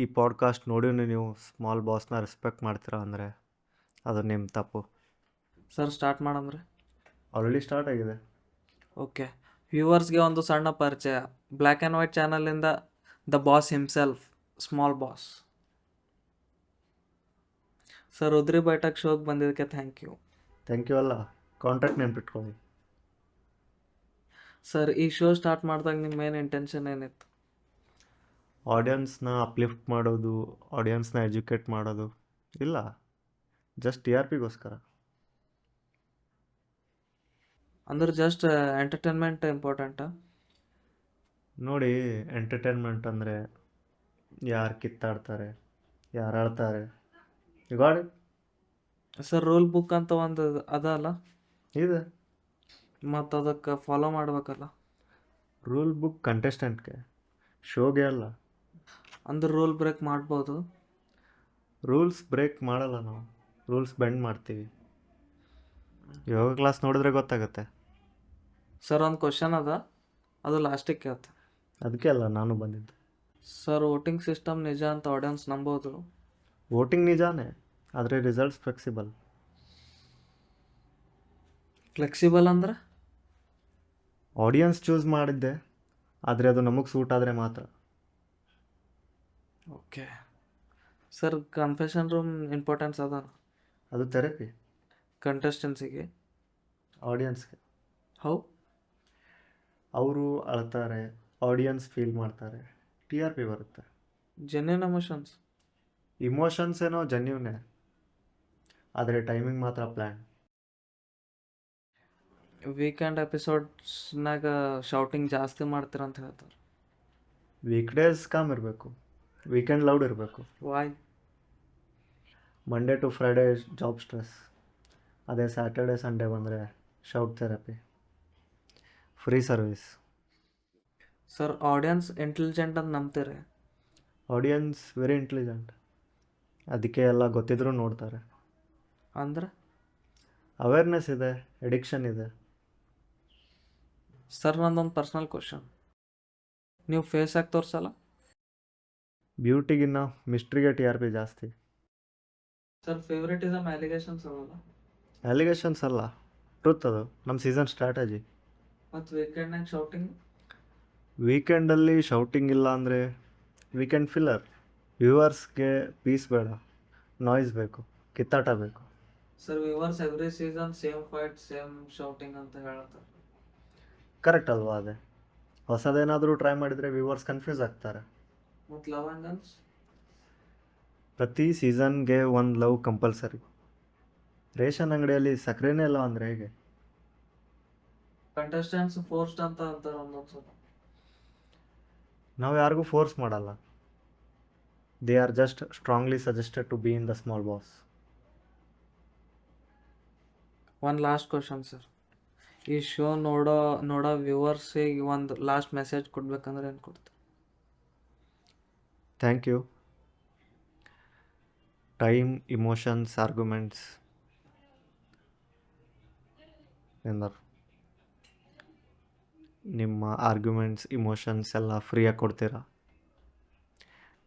ಈ ಪಾಡ್ಕಾಸ್ಟ್ ನೋಡಿನೂ ನೀವು small ಬಾಸ್ನ respect ಮಾಡ್ತೀರಾ ಅಂದರೆ ಅದು ನಿಮ್ಮ ತಪ್ಪು. ಸರ್ ಸ್ಟಾರ್ಟ್ ಮಾಡಂದ್ರೆ? ಆಲ್ರೆಡಿ ಸ್ಟಾರ್ಟ್ ಆಗಿದೆ. ಓಕೆ ವ್ಯೂವರ್ಸ್ಗೆ ಒಂದು ಸಣ್ಣ ಪರಿಚಯ. Black and white ಚಾನಲಿಂದ the boss himself small boss sir ಉದ್ರಿ ಬೈಟಕ್ ಶೋಗೆ ಬಂದಿದ್ದಕ್ಕೆ ಥ್ಯಾಂಕ್ ಯು ಥ್ಯಾಂಕ್ ಯು ಅಲ್ಲ. ಕಾಂಟ್ಯಾಕ್ಟ್ ನೆನ್ಪಿಟ್ಕೊಳ್ಳಿ. ಸರ್ ಈ ಶೋ ಸ್ಟಾರ್ಟ್ ಮಾಡಿದಾಗ ನಿಮ್ಮ ಮೇನ್ ಇಂಟೆನ್ಷನ್ ಏನಿತ್ತು? ಆಡಿಯನ್ಸ್ನ ಅಪ್ಲಿಫ್ಟ್ ಮಾಡೋದು ಆಡಿಯನ್ಸ್ನ ಎಜುಕೇಟ್ ಮಾಡೋದು ಇಲ್ಲ. ಜಸ್ಟ್ ಟಿ ಆರ್ ಪಿಗೋಸ್ಕರ ಅಂದ್ರೆ ಜಸ್ಟ್ ಎಂಟರ್ಟೈನ್ಮೆಂಟ್ ಇಂಪಾರ್ಟೆಂಟ ನೋಡಿ ಎಂಟರ್ಟೈನ್ಮೆಂಟ್ ಅಂದರೆ ಯಾರು ಕಿತ್ತಾಡ್ತಾರೆ ಯಾರು ಆಡ್ತಾರೆ. ಗಾಡ್ ಸರ್ ರೂಲ್ ಬುಕ್ ಅಂತ ಒಂದು ಅದ ಅಲ್ಲ? ಇದೆ. ಮತ್ತು ಅದಕ್ಕೆ ಫಾಲೋ ಮಾಡ್ಬೇಕಲ್ಲ ರೂಲ್ ಬುಕ್ ಕಂಟೆಸ್ಟೆಂಟ್ಗೆ ಶೋಗೆ ಅಲ್ಲ. ಅಂದ್ರೆ ರೂಲ್ ಬ್ರೇಕ್ ಮಾಡ್ಬೋದು? ರೂಲ್ಸ್ ಬ್ರೇಕ್ ಮಾಡಲ್ಲ ನಾವು. ರೂಲ್ಸ್ ಬೆಂಡ್ ಮಾಡ್ತೀವಿ. ಯೋಗ ಕ್ಲಾಸ್ ನೋಡಿದ್ರೆ ಗೊತ್ತಾಗುತ್ತೆ. ಸರ್ ಒಂದು ಕ್ವಶನ್ ಅದ. ಅದು ಲಾಸ್ಟಿಗೆ ಕೇಳ್ತೆ. ಅದಕ್ಕೆ ಅಲ್ಲ ನಾನು ಬಂದಿದ್ದು. ಸರ್ ವೋಟಿಂಗ್ ಸಿಸ್ಟಮ್ ನಿಜ ಅಂತ ಆಡಿಯನ್ಸ್ ನಂಬೋದು. ವೋಟಿಂಗ್ ನಿಜಾನೇ ಆದರೆ ರಿಸಲ್ಟ್ಸ್ ಫ್ಲೆಕ್ಸಿಬಲ್ ಫ್ಲೆಕ್ಸಿಬಲ್ ಅಂದ್ರೆ? ಆಡಿಯನ್ಸ್ ಚೂಸ್ ಮಾಡಿದ್ದೆ ಆದರೆ ಅದು ನಮಗೆ ಸೂಟ್ ಆದರೆ ಮಾತ್ರ. Okay. Sir confession room importance ಅದ ಅದು ಥೆರಪಿ ಕಂಟೆಸ್ಟೆನ್ಸಿಗೆ ಆಡಿಯನ್ಸ್ಗೆ ಹೌ ಅವರು ಅಳ್ತಾರೆ ಆಡಿಯನ್ಸ್ ಫೀಲ್ ಮಾಡ್ತಾರೆ ಟಿ ಆರ್ ಪಿ ಬರುತ್ತೆ. ಜೆನ್ಯೂನ್ ಎಮೋಷನ್ಸ್ ಇಮೋಷನ್ಸ್ ಏನೋ ಜೆನ್ಯೂನೇ ಆದರೆ ಟೈಮಿಂಗ್ ಮಾತ್ರ ಪ್ಲ್ಯಾನ್ ವೀಕೆಂಡ್ ಎಪಿಸೋಡ್ಸ್ನಾಗ ಶೌಟಿಂಗ್ ಜಾಸ್ತಿ ಮಾಡ್ತೀರಂತ ಹೇಳ್ತಾರೆ. ವೀಕ್ ಡೇಸ್ ಕಾಮ್ ಇರಬೇಕು. ವೀಕೆಂಡ್ ಲೌಡ್ ಇರಬೇಕು. Why Monday to Friday job stress ಅದೇ ಸ್ಯಾಟರ್ಡೆ ಸಂಡೇ ಬಂದರೆ shout therapy free service sir audience intelligent ಅಂತ ನಂಬ್ತೀರಿ? ಆಡಿಯನ್ಸ್ ವೆರಿ ಇಂಟೆಲಿಜೆಂಟ್ ಅದಕ್ಕೆ ಎಲ್ಲ ಗೊತ್ತಿದ್ರೂ ನೋಡ್ತಾರೆ. ಅಂದ್ರೆ? ಅವೇರ್ನೆಸ್ ಇದೆ ಎಡಿಕ್ಷನ್ ಇದೆ. ಸರ್ ನಂದೊಂದು ಪರ್ಸ್ನಲ್ ಕ್ವಶನ್ ನೀವು ಫೇಸ್ ಆಗಿ ತೋರಿಸಲ್ಲ? ಬ್ಯೂಟಿಗಿನ್ನ ಮಿಸ್ಟ್ರಿಗೆ ಟಿ ಆರ್ ಪಿ ಜಾಸ್ತಿ. ಸರ್ ಫೇವ್ರೆಟಿಸಮ್ ಅಲಿಗೇಷನ್ಸ್ ಅವಲ್ಲ ಅಲಿಗೇಷನ್ಸ್ ಅಲ್ಲ ಟ್ರೂತ್ ಅದು ನಮ್ಮ ಸೀಸನ್ ಸ್ಟ್ರಾಟಜಿ. ಮತ್ತು ವೀಕೆಂಡ್ನಾಗ ಶೌಟಿಂಗ್ ವೀಕೆಂಡಲ್ಲಿ ಶೌಟಿಂಗ್ ಇಲ್ಲ ಅಂದರೆ ವೀಕೆಂಡ್ ಫಿಲ್ಲರ್ ವ್ಯೂವರ್ಸ್ಗೆ ಪೀಸ್ ಬೇಡ ನಾಯ್ಸ್ ಬೇಕು ಕಿತ್ತಾಟ ಬೇಕು. Sir viewers every season same fight same shouting ಅಂತ ಹೇಳ್ತಾರೆ ಕರೆಕ್ಟ್ ಅಲ್ವಾ ಅದೇ? ಹೊಸದೇನಾದರೂ ಟ್ರೈ ಮಾಡಿದರೆ ವ್ಯೂವರ್ಸ್ ಕನ್ಫ್ಯೂಸ್ ಆಗ್ತಾರೆ. ಮತ್ತು ಲವ್ ಆ್ಯಂಡ್ ಗನ್ಸ್ ಪ್ರತಿ ಸೀಸನ್ಗೆ ಒಂದು ಲವ್ ಕಂಪಲ್ಸರಿ. ರೇಷನ್ ಅಂಗಡಿಯಲ್ಲಿ ಸಕ್ಕರೆನೇ ಇಲ್ಲ ಅಂದರೆ ಹೇಗೆ? ಕಂಟೆಸ್ಟೆಂಟ್ಸ್ ಫೋರ್ಸ್ಡ್ ಅಂತ ಅಂತಾರೆ ಒಂದೊಂದು ಸಲ ನಾವು ಯಾರಿಗೂ ಫೋರ್ಸ್ ಮಾಡಲ್ಲ. They are just strongly suggested to be in the small boss. ಒಂದು ಲಾಸ್ಟ್ ಕ್ವಶನ್ ಸರ್ ಈ ಶೋ ನೋಡೋ ನೋಡೋ ವ್ಯೂವರ್ಸಿಗೆ ಒಂದು ಲಾಸ್ಟ್ ಮೆಸೇಜ್ ಕೊಡ್ಬೇಕಂದ್ರೆ ಏನು ಕೊಡ್ತೀವಿ thank you time emotions arguments ಎಂದರು ನಿಮ್ಮ ಆರ್ಗ್ಯುಮೆಂಟ್ಸ್ ಇಮೋಷನ್ಸ್ ಎಲ್ಲ ಫ್ರೀಯಾಗಿ ಕೊಡ್ತೀರಾ?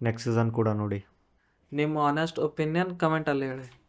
ನೆಕ್ಸ್ಟ್ ಸೀಸನ್ ಕೂಡ ನೋಡಿ. ನಿಮ್ಮ ಆನೆಸ್ಟ್ ಒಪಿನಿಯನ್ ಕಮೆಂಟಲ್ಲಿ ಹೇಳಿ.